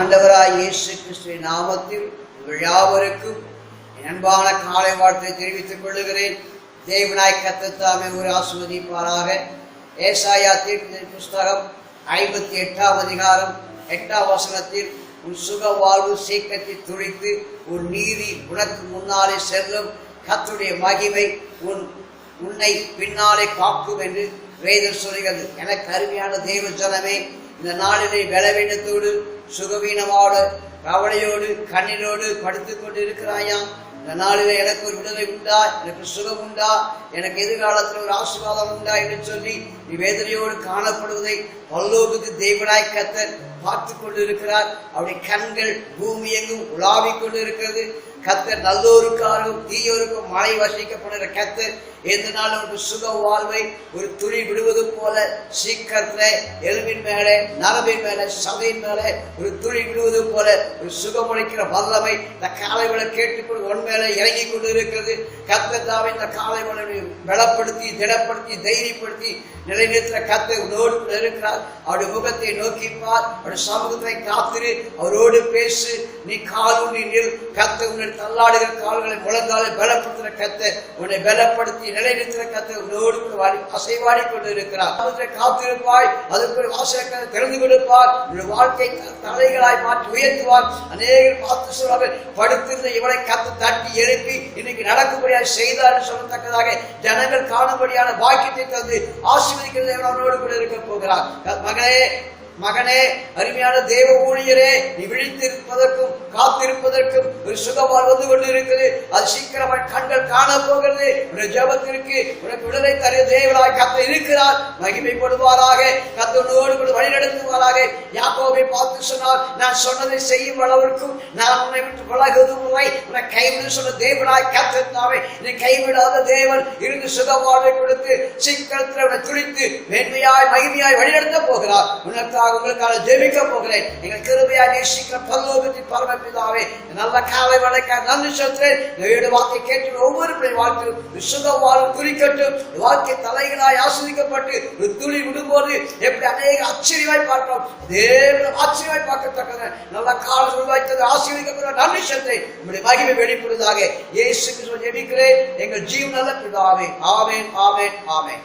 இயேசு கிறிஸ்துவ நாமத்தில் உங்கள் யாவருக்கும் அன்பான காலை வாழ்த்தை தெரிவித்துக் கொள்ளுகிறேன். தேவனாய் கத்தத்தாமே ஒரு ஆஸ்வதிப்பாராக ஏசாயா தீர்ப்பு புஸ்தகம் ஐம்பத்தி எட்டாம் அதிகாரம் எட்டாம் வசனத்தில் உன் சுக வாழ்வு சீக்கிரத்தில் துளித்து உன் நீதி உனக்கு முன்னாலே செல்லும். கத்துடைய மகிமை உன் உன்னை பின்னாலே காக்கும் என்று வேதம் சொல்கிறது. எனக்கு அருமையான தேவ ஜனமே இந்த நாளிலே பலவீனத்தோடு சுகவீனமோடு கவலையோடு கண்ணீரோடு படுத்துக் கொண்டு இருக்கிறாயாம் இந்த நாளிலே எனக்கு ஒரு விடுதலை உண்டா? எனக்கு சுகம் உண்டா? எனக்கு எதிர்காலத்தில் ஒரு ஆசீர்வாதம் உண்டா என்று சொல்லி நீ வேதனையோடு காணப்படுவதை பல்லோகுக்கு தேவனாய் கத்தர் பார்த்து கொண்டிருக்கிறார். அவருடைய கண்கள் பூமி எங்கும் உலாவிக் கொண்டு இருக்கிறது கத்தர் நல்லோருக்காரும் தீயோருக்கும் மழை வசிக்கப்படுகிற கத்தர் எந்த நாளும் ஒரு சுக வாழ்வை ஒரு துணி விடுவது போல சீக்கிரத்துல எலும்பின் மேலே நரம்பின் மேலே சதையின் மேலே ஒரு துணி விடுவது போல ஒரு சுகமளிக்கிற வல்லமை இந்த காலை விட கேட்டுக்கொண்டு உண்மை மேலே இறங்கி கொண்டு இருக்கிறது கத்தத்தாவை இந்த காலை விட பலப்படுத்தி திடப்படுத்தி தைரியப்படுத்தி நிலைநிறுத்த கத்தை உன்னோடு கூட இருக்கிறார். அவருடைய முகத்தை நோக்கி பார். அவருடைய சமூகத்தை காத்திரு. அவரோடு பேசு. நீ கால் நீ நில். கத்தை உன்னை தள்ளாடுகிற கால்களை முழந்தாலே பலப்படுத்துகிற கத்தை உன்னை பலப்படுத்தி நிலைநிறுத்துகிற கத்தை உன்னோடு கூட வாடி அசைவாடி கொண்டு இருக்கிறார் அவற்றை காத்திருப்பாய். அதுக்கு ஒரு வாசகத்தை திறந்து கொடுப்பார் உன்னுடைய வாழ்க்கை தலைகளாய் மாற்றி உயர்த்துவார் அநேகர் பார்த்து சொல்வார்கள் படுத்திருந்த இவளை கத்து தட்டி எழுப்பி இன்னைக்கு நடக்கும்படியாக செய்தார் சொல்லத்தக்கதாக ஜனங்கள் காணும்படியான பாக்கியத்தை தந்து ஆசீர்வதிக்கிறது அவனோடு கூட இருக்க போகிறார். மகளே மகனே அருமையான தேவ ஊழியரே நீ விழித்திருப்பதற்கும் காத்திருப்பதற்கும் ஒரு சுகமால் வந்து கொண்டிருக்கிறது. அது சீக்கிரமாய் கண்கள் காண போகிறது உன்னுடைய ஜபத்திற்கு உனக்கு விடுதலை தர தேவனாய் கத்த இருக்கிறார். மகிமைப்படுவாராக. கத்தனோடு கூட வழிநடத்துவாராக. யாக்கோவை பார்த்து சொன்னால் நான் சொன்னதை செய்யும் அளவிற்கும் நான் உன்னை விட்டு விலகுவதும் இல்லை உன்னை கைவிடு சொன்ன தேவனாய் கத்தாவே நீ கைவிடாத தேவன் இருந்து சுகமாவை கொடுத்து சீக்கிரத்தில் உன்னை துடித்து மேன்மையாய் மகிமையாய் வழிநடத்த போகிறார். உனக்காக உங்களுக்காக ஜெபிக்க போகிறேன். எங்கள் கிருபையா நேசிக்கிற பல்லோகத்தின் பரமப்பிதாவே நல்ல காலை வணக்க நன்றி சொல்கிறேன் வீடு வாக்கை கேட்டு ஒவ்வொரு பிள்ளை வாழ்க்கையும் விசுத வாழும் குறிக்கட்டும். வாழ்க்கை தலைகளாய் ஆசிரிக்கப்பட்டு ஒரு துளி விடும்போது எப்படி அநேக ஆச்சரியமாய் பார்க்கிறோம் அதே ஆச்சரியமாய் பார்க்கத்தக்கது. நல்ல காலம் உருவாய்த்தது ஆசீர்வதிக்கப்பட்ட நன்றி சொல்கிறேன் உங்களுடைய மகிமை வெளிப்படுவதாக இயேசு ஜெபிக்கிறேன். எங்கள் ஜீவன் நல்ல பிதாவே. ஆமேன் ஆமேன் ஆமேன்.